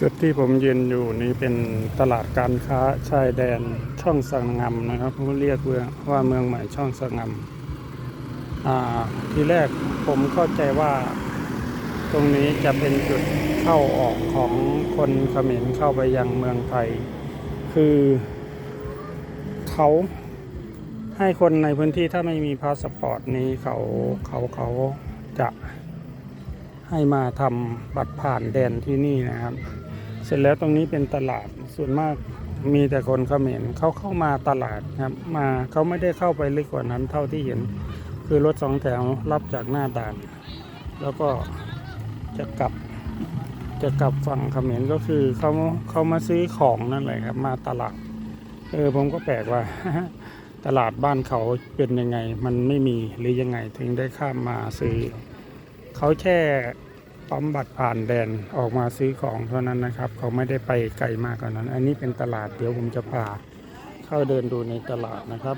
จุดที่ผมยืนอยู่นี่เป็นตลาดการค้าชายแดนช่องสังงำนะครับเขาเรียกว่าว่าเมืองใหม่ช่องสังงำอ่าทีแรกผมเข้าใจว่าตรงนี้จะเป็นจุดเข้าออกของคนเขมรเข้าไปยังเมืองไทย คือเขาให้คนในพื้นที่ถ้าไม่มีพาสปอร์ตนี้เขาเขาเขาจะให้มาทำบัตรผ่านแดนที่นี่นะครับ เสร็จแล้วตรงนี้เป็นตลาดส่วนมากมีแต่คนเขมรเขาเข้ามาตลาดครับ มาเขาไม่ได้เข้าไปลึกกว่านั้นเท่าที่เห็น คือรถสองแถวรับจากหน้าด่าน แล้วก็จะกลับจะกลับฝั่งเขมรก็คือเขาเขามาซื้อของนั่นแหละครับ มาตลาด เออผมก็แปลกว่า ตลาดบ้านเขาเป็นยังไง มันไม่มีหรือยังไงถึงได้ข้ามมาซื้อเขาแค่ ปั๊มบัตรผ่านแดนออกมาซื้อของเท่านั้นนะครับ เขาไม่ได้ไปไกลมากกว่านั้น อันนี้เป็นตลาดเดี๋ยวผมจะพาเข้าเดินดูในตลาดนะครับ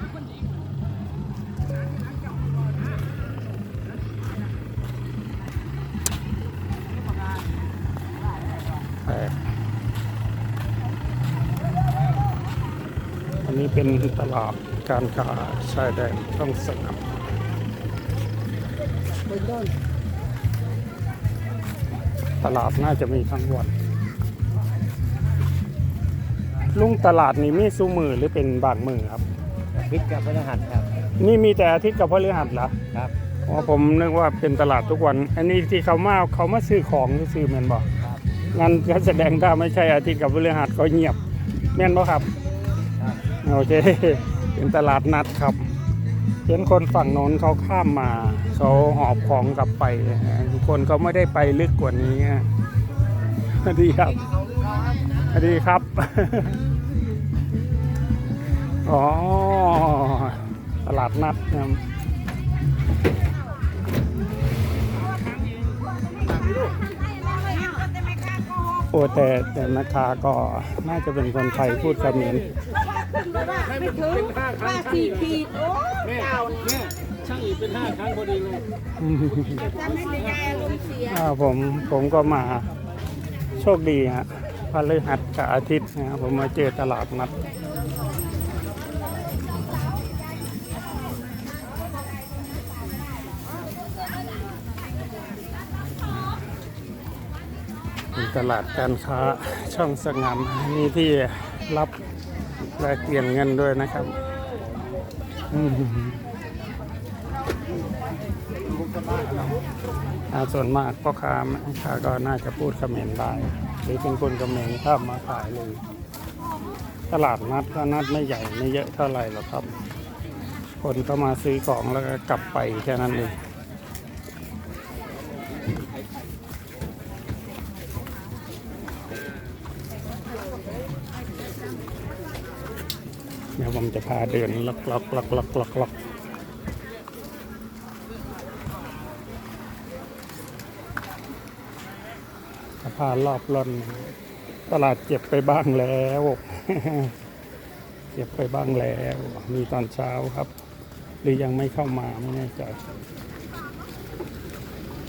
อันนี้เป็นตลาดการค้าชายแดนช่องสนับ ตลาดน่าจะมีทั้งวัน ลุงตลาดนี้มีซูมือหรือเป็นบางมือครับ พิษกับพฤหัสครับ นี่มีแต่อาทิตย์กับพฤหัสเหรอครับอ๋อผมนึกว่าเป็นตลาดทุกวัน อันนี้ที่เขามาเขามาซื้อของหรือซื้อแมนบอกครับงั้นก็แสดงถ้าไม่ใช่อาทิตย์กับพฤหัสก็เงียบ แม่นบ่ครับครับโอเค เป็นตลาดนัดครับ เห็นคนฝั่งโน้นเขาข้ามมาเขาหอบของกลับไปทุกคนเขาไม่ได้ไปลึกกว่านี้สวัสดีครับสวัสดีครับ อ๋อ ตลาดนัดนะโอ้แต่แต่แม่ค้าก็น่าจะเป็นคนไทยพูดเขมร ไม่ถึงว่าสี่ขีดโอ้เก่าแม่ช่างอีกเป็นห้าครั้งพอดีเลยทำให้แม่ยายอารมณ์เสียอ่าผมผมก็มาโชคดีฮะพฤหัสกับอาทิตย์นะครับผมมาเจอตลาดนัดตลาดการค้าช่องสงามมีที่รับ แลกเปลี่ยนเงินด้วยนะครับอ่าส่วนมากพ่อค้าแม่ค้าก็น่าจะพูดเขมรได้หรือเป็นคนเขมรข้ามมาขายเลย ตลาดนัดก็นัดไม่ใหญ่ไม่เยอะเท่าไหร่หรอกครับ คนก็มาซื้อของแล้วก็กลับไปแค่นั้นเอง จะพาเดินล็อกล็อกล็อกล็อกล็อกล็อกพานรอบล่อนตลาดเจ็บไปบ้างแล้ว เจ็บไปบ้างแล้ว มีตอนเช้าครับ หรือยังไม่เข้ามาไม่แน่ใจ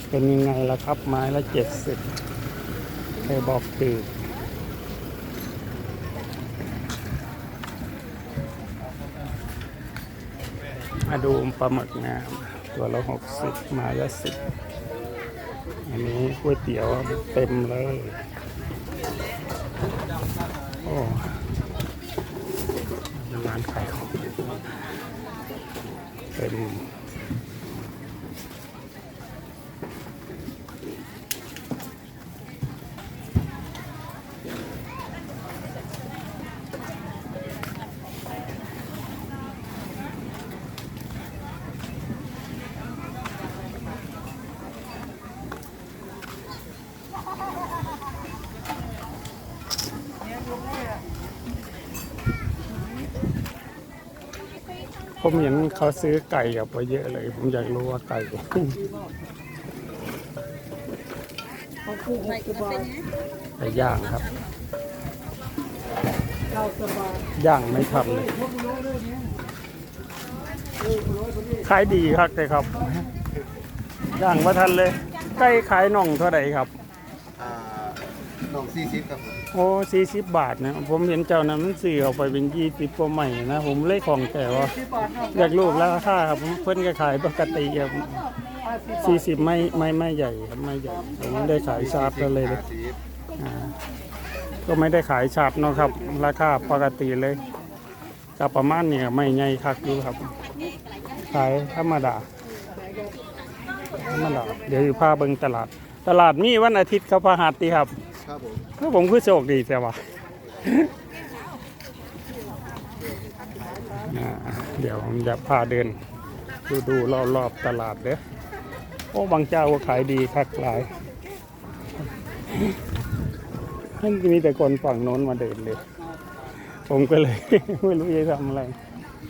เป็นยังไงล่ะครับไม้ละเจ็ดสิบใครบอกคือ มาดูปลาหมึกนะตัวละหกสิบมาละสิบอันนี้ก๋วยเตี๋ยวเต็มเลย โอ้ร้านขายของเต็ม ผมเห็นเขาซื้อไก่กับไปเยอะเลย ผมอยากรู้ว่าไก่ไก่ย่างครับ ย่างไม่ทันเลยขายดีครับเลยครับ ย่างมาทันเลย ไก่ขายน่องเท่าไหร่ครับ สี่สิบครับผมโอ้สี่สิบบาทนะ ผมเห็นเจ้านั้นมันซื้อเอาไปเป็นยี่สิบกว่าใหม่นะ ผมเลยของแต่ว่าอยากรูปราคาครับเพิ่นก็ขายปกติครับสี่สิบไม่ไม่ไม่ใหญ่ครับไม่ใหญ่ผมไม่ได้ขายชาร์ปเลยเลยสี่สิบอ่าก็ไม่ได้ขายชาร์ปเนาะครับ ราคาปกติเลยก็ประมาณนี้ครับไม่ใหญ่คักอยู่ครับ ขายธรรมดาธรรมดาเดี๋ยวอยู่พาเบิ่งตลาด ตลาดมีวันอาทิตย์ครับพฤหัสดีครับ ครับผมถ้าผมคือโชคดีแต่ว่าเดี๋ยวผมจะพาเดิน ดูดูรอบรอบๆตลาดเด้อโอ้บางเจ้าก็ขายดีคักหลายท่านมีแต่คนฝั่งโน้นมาเดินเลย ผมก็เลย ไม่รู้จะทำอะไร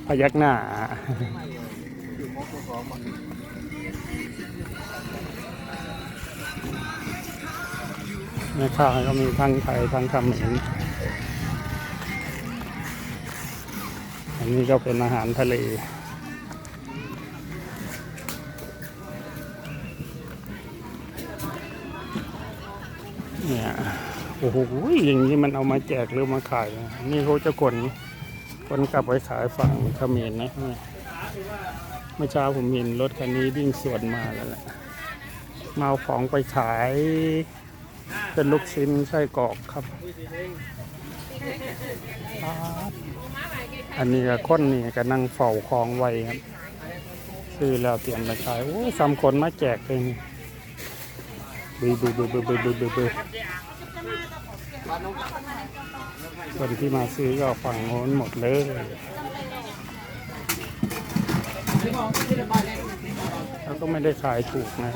พยักหน้า แม่ค้าก็มีทั้งไทยทั้งเขมรอันนี้ก็เป็นอาหารทะเลเนี่ยโอ้โหอย่างนี้มันเอามาแจกหรือมาขายนะนี่เขาจะขนคนกลับไปขายฝั่งเขมรนะเมื่อเช้าผมเห็นรถคันนี้วิ่งสวนมาแล้วแหละมาเอาของไปขาย เป็นลูกชิ้นไส้กรอกครับ อันนี้ก็คนนี่ก็นั่งเฝ้าของไว้ครับ ซื้อแล้วเตรียมไปขายโอ้สามคนมาแจกเลยบือบือบือบือบือบือบือบือคนที่มาซื้อก็ฝั่งโน้นหมดเลยแล้วก็ไม่ได้ขายถูกนะ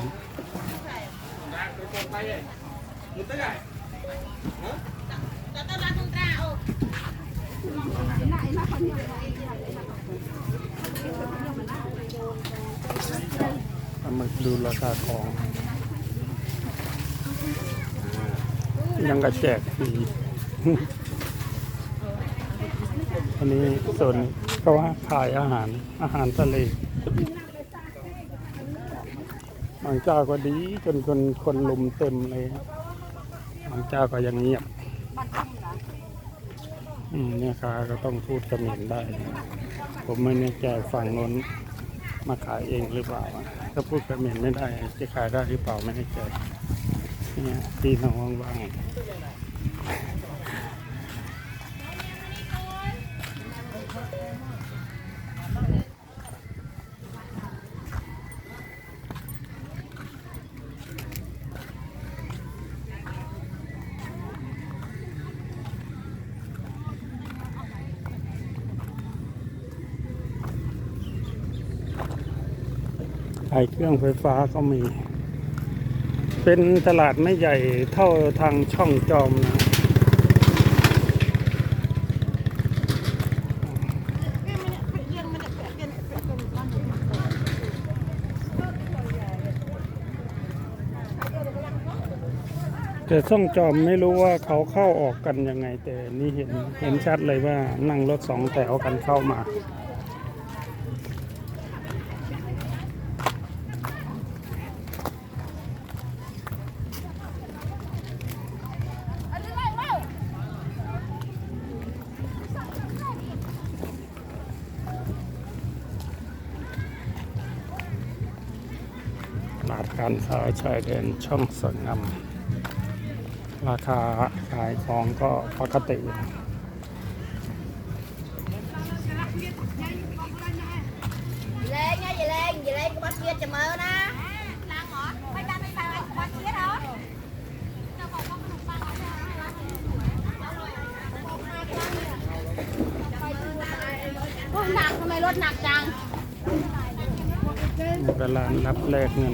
มาดูราคาของยังกระแจกฟรีอันนี้ส่วนก็ว่าขายอาหารอาหารทะเลบางเจ้าก็ดีจนคนคนลุมเต็มเลย บบางเจ้าก็ยังเงียบอืมเนี่ยค่ะก็ต้องพูดเขมรได้นะผมไม่แน่ใจฝั่งโน้นมาขายเองหรือเปล่าอะถ้าพูดเขมรไม่ได้ จะขายได้หรือเปล่าไม่แน่ใจเนี่ยพี่น้องว่าง ขายเครื่องไฟฟ้าก็มี เป็นตลาดไม่ใหญ่เท่าทางช่องจอมนะแต่ช่องจอมไม่รู้ว่าเขาเข้าออกกันยังไง แต่นี่เห็นเห็นชัดเลยว่านั่งรถสองแถวกันเข้ามา การค้าชายแดนช่องสวนงามราคาขายของก็ปกติ lên nha về lên về lên cái bát kia chầm mơ nè làm hả mấy ba mấy ba bát kia đó รถหนักทำไมรถหนักจังนี่ก็ร้านรับแลกเงิน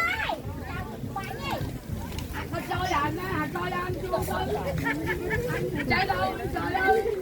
trời ơi anh trời ơi.